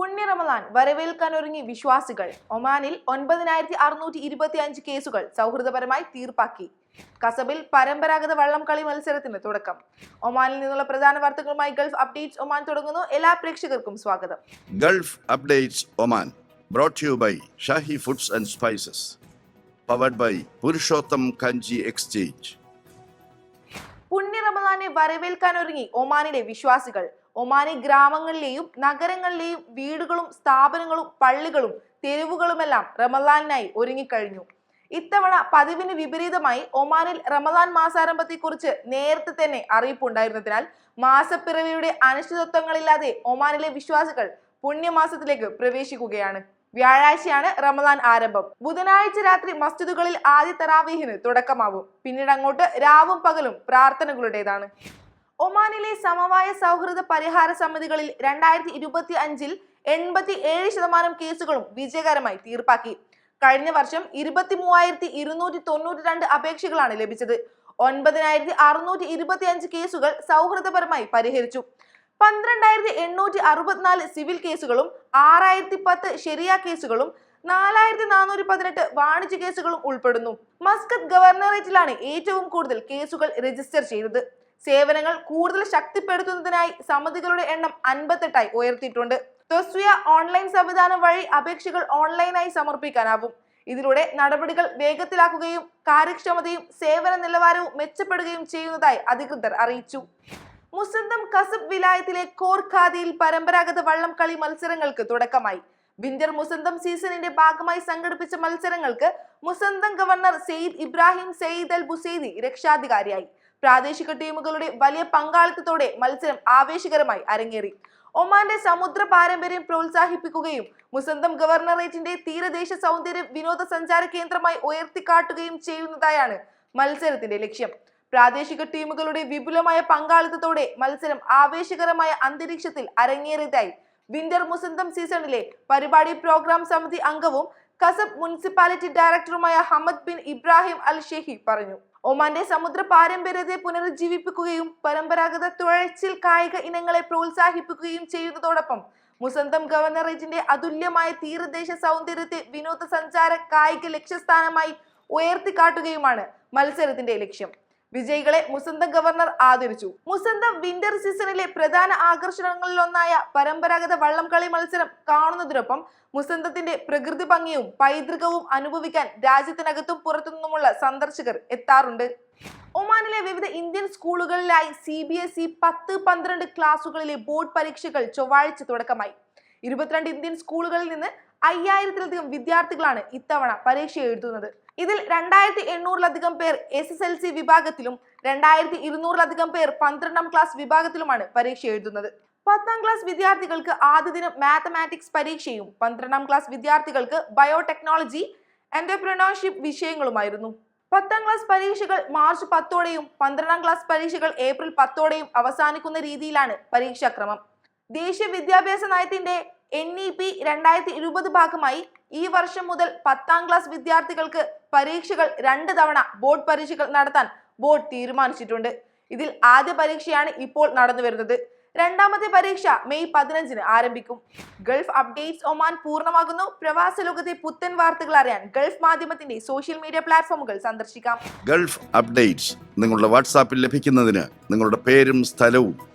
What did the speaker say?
പുണ്യ റമദാൻ വരവേൽക്കാനൊരുങ്ങി വിശ്വാസികൾ. ഒമാനിൽ ഒൻപതിനായിരത്തി അറുന്നൂറ്റി ഇരുപത്തി അഞ്ച് കേസുകൾ സൗഹൃദപരമായി തീർപ്പാക്കി. കസബിൽ പരമ്പരാഗത വള്ളം കളി മത്സരത്തിന് തുടക്കം. ഒമാനിൽ നിന്നുള്ള പ്രധാന വാർത്തകളുമായി ഗൾഫ് അപ്ഡേറ്റ്സ് ഒമാൻ തുടങ്ങുന്നു. എല്ലാ പ്രേക്ഷകർക്കും സ്വാഗതം. Gulf Updates Oman brought you by Shahi Foods and Spices powered by Purushottam Kanji Exchange. പുണ്യ റമദാനെ വരവേൽക്കാനൊരുങ്ങി ഒമാനിലെ വിശ്വാസികൾ. ഒമാനി ഗ്രാമങ്ങളിലെയും നഗരങ്ങളിലെയും വീടുകളും സ്ഥാപനങ്ങളും പള്ളികളും തെരുവുകളുമെല്ലാം റമലാനായി ഒരുങ്ങിക്കഴിഞ്ഞു. ഇത്തവണ പതിവിന് വിപരീതമായി ഒമാനിൽ റമദാൻ മാസാരംഭത്തെക്കുറിച്ച് നേരത്തെ തന്നെ അറിയിപ്പുണ്ടായിരുന്നതിനാൽ മാസപ്പിറവിയുടെ അനിശ്ചിതത്വങ്ങളില്ലാതെ ഒമാനിലെ വിശ്വാസികൾ പുണ്യമാസത്തിലേക്ക് പ്രവേശിക്കുകയാണ്. വ്യാഴാഴ്ചയാണ് റമദാൻ ആരംഭം. ബുധനാഴ്ച രാത്രി മസ്ജിദുകളിൽ ആദ്യ തറാവീഹിന് തുടക്കമാവും. പിന്നീട് അങ്ങോട്ട് രാവും പകലും പ്രാർത്ഥനകളുടേതാണ്. ഒമാനിലെ സമവായ സൗഹൃദ പരിഹാര സമിതികളിൽ രണ്ടായിരത്തി ഇരുപത്തി അഞ്ചിൽ എൺപത്തി ഏഴ് ശതമാനം കേസുകളും വിജയകരമായി തീർപ്പാക്കി. കഴിഞ്ഞ വർഷം ഇരുപത്തി മൂവായിരത്തി ഇരുന്നൂറ്റി തൊണ്ണൂറ്റി രണ്ട് അപേക്ഷകളാണ് ലഭിച്ചത്. ഒൻപതിനായിരത്തി അറുന്നൂറ്റി ഇരുപത്തി അഞ്ച് കേസുകൾ സൗഹൃദപരമായി പരിഹരിച്ചു. പന്ത്രണ്ടായിരത്തി എണ്ണൂറ്റി അറുപത്തിനാല് സിവിൽ കേസുകളും ആറായിരത്തി പത്ത് ശരിയ കേസുകളും നാലായിരത്തി നാനൂറ്റി പതിനെട്ട് വാണിജ്യ കേസുകളും ഉൾപ്പെടുന്നു. മസ്കത്ത് ഗവർണറേറ്റിലാണ് ഏറ്റവും കൂടുതൽ കേസുകൾ രജിസ്റ്റർ ചെയ്തത്. സേവനങ്ങൾ കൂടുതൽ ശക്തിപ്പെടുത്തുന്നതിനായി സമിതികളുടെ എണ്ണം അൻപത്തെട്ടായി ഉയർത്തിയിട്ടുണ്ട്. തൊസ്വിയ ഓൺലൈൻ സംവിധാനം വഴി അപേക്ഷകൾ ഓൺലൈനായി സമർപ്പിക്കാനാവും. ഇതിലൂടെ നടപടികൾ വേഗത്തിലാക്കുകയും കാര്യക്ഷമതയും സേവന നിലവാരവും മെച്ചപ്പെടുകയും ചെയ്യുന്നതായി അധികൃതർ അറിയിച്ചു. മുസന്തം കസബ് വിലായത്തിലെ കോർ ഖാദിയിൽ പരമ്പരാഗത വള്ളം കളി മത്സരങ്ങൾക്ക് തുടക്കമായി. വിന്റർ മുസന്തം സീസണിന്റെ ഭാഗമായി സംഘടിപ്പിച്ച മത്സരങ്ങൾക്ക് Musandam governor Said Ibrahim Said Al Busaidi രക്ഷാധികാരിയായി. പ്രാദേശിക ടീമുകളുടെ വലിയ പങ്കാളിത്തത്തോടെ മത്സരം ആവേശകരമായി അരങ്ങേറി. ഒമാന്റെ സമുദ്ര പാരമ്പര്യം പ്രോത്സാഹിപ്പിക്കുകയും മുസന്തം ഗവർണറേറ്റിന്റെ തീരദേശ സൗന്ദര്യം വിനോദസഞ്ചാര കേന്ദ്രമായി ഉയർത്തിക്കാട്ടുകയും ചെയ്യുന്നതായാണ് മത്സരത്തിന്റെ ലക്ഷ്യം. പ്രാദേശിക ടീമുകളുടെ വിപുലമായ പങ്കാളിത്തത്തോടെ മത്സരം ആവേശകരമായ അന്തരീക്ഷത്തിൽ അരങ്ങേറിയതായി വിന്റർ മുസന്തം സീസണിലെ പരിപാടി പ്രോഗ്രാം സമിതി അംഗവും കസബ് മുനിസിപ്പാലിറ്റി ഡയറക്ടറുമായ Hamad bin Ibrahim Al Shehhi പറഞ്ഞു. ഒമാന്റെ സമുദ്ര പാരമ്പര്യത്തെ പുനരുജ്ജീവിപ്പിക്കുകയും പരമ്പരാഗത തുഴച്ചിൽ കായിക ഇനങ്ങളെ പ്രോത്സാഹിപ്പിക്കുകയും ചെയ്യുന്നതോടൊപ്പം മുസന്തം ഗവർണറേറ്റിന്റെ അതുല്യമായ തീരദേശ സൗന്ദര്യത്തെ വിനോദസഞ്ചാര കായിക ലക്ഷ്യസ്ഥാനമായി ഉയർത്തിക്കാട്ടുകയുമാണ് മത്സരത്തിന്റെ ലക്ഷ്യം. വിജയികളെ മുസന്തം ഗവർണർ ആദരിച്ചു. മുസന്തം വിന്റർ സീസണിലെ പ്രധാന ആകർഷണങ്ങളിലൊന്നായ പരമ്പരാഗത വള്ളം കളി മത്സരം കാണുന്നതിനൊപ്പം മുസന്തത്തിന്റെ പ്രകൃതി ഭംഗിയും പൈതൃകവും അനുഭവിക്കാൻ രാജ്യത്തിനകത്തും പുറത്തുനിന്നുമുള്ള സന്ദർശകർ എത്താറുണ്ട്. ഒമാനിലെ വിവിധ ഇന്ത്യൻ സ്കൂളുകളിലായി സി ബി എസ് ഇ പത്ത് പന്ത്രണ്ട് ക്ലാസുകളിലെ ബോർഡ് പരീക്ഷകൾ ചൊവ്വാഴ്ച തുടക്കമായി. ഇരുപത്തിരണ്ട് ഇന്ത്യൻ സ്കൂളുകളിൽ നിന്ന് അയ്യായിരത്തിലധികം വിദ്യാർത്ഥികളാണ് ഇത്തവണ പരീക്ഷ എഴുതുന്നത്. ഇതിൽ രണ്ടായിരത്തി എണ്ണൂറിലധികം പേർ എസ് എസ് എൽ സി വിഭാഗത്തിലും രണ്ടായിരത്തി ഇരുന്നൂറിലധികം പേർ പന്ത്രണ്ടാം ക്ലാസ് വിഭാഗത്തിലുമാണ് പരീക്ഷ എഴുതുന്നത്. പത്താം ക്ലാസ് വിദ്യാർത്ഥികൾക്ക് ആദ്യ ദിനം മാത്തമാറ്റിക്സ് പരീക്ഷയും പന്ത്രണ്ടാം ക്ലാസ് വിദ്യാർത്ഥികൾക്ക് ബയോടെക്നോളജി എന്റർപ്രണർഷിപ്പ് വിഷയങ്ങളുമായിരുന്നു. പത്താം ക്ലാസ് പരീക്ഷകൾ മാർച്ച് പത്തോടെയും പന്ത്രണ്ടാം ക്ലാസ് പരീക്ഷകൾ ഏപ്രിൽ പത്തോടെയും അവസാനിക്കുന്ന രീതിയിലാണ് പരീക്ഷാക്രമം. ദേശീയ വിദ്യാഭ്യാസ നയത്തിന്റെ എൻ ഇ പി രണ്ടായിരത്തി ഇരുപത് ഭാഗമായി ഈ വർഷം മുതൽ പത്താം ക്ലാസ് വിദ്യാർത്ഥികൾക്ക് പരീക്ഷകൾ രണ്ട് തവണ ബോർഡ് പരീക്ഷകൾ നടത്താൻ ബോർഡ് തീരുമാനിച്ചിട്ടുണ്ട്. ഇതിൽ ആദ്യ പരീക്ഷയാണ് ഇപ്പോൾ നടന്നു വരുന്നത്. രണ്ടാമത്തെ പരീക്ഷ മെയ് പതിനഞ്ചിന് ആരംഭിക്കും. ഗൾഫ് അപ്ഡേറ്റ്സ് ഒമാൻ പൂർണമാകുന്നു. പ്രവാസ ലോകത്തെ പുത്തൻ വാർത്തകൾ അറിയാൻ ഗൾഫ് മാധ്യമത്തിന്റെ സോഷ്യൽ മീഡിയ പ്ലാറ്റ്ഫോമുകൾ സന്ദർശിക്കാം. ഗൾഫ് അപ്ഡേറ്റ്സ് നിങ്ങളുടെ വാട്സാപ്പിൽ ലഭിക്കുന്നതിന് നിങ്ങളുടെ പേരും സ്ഥലവും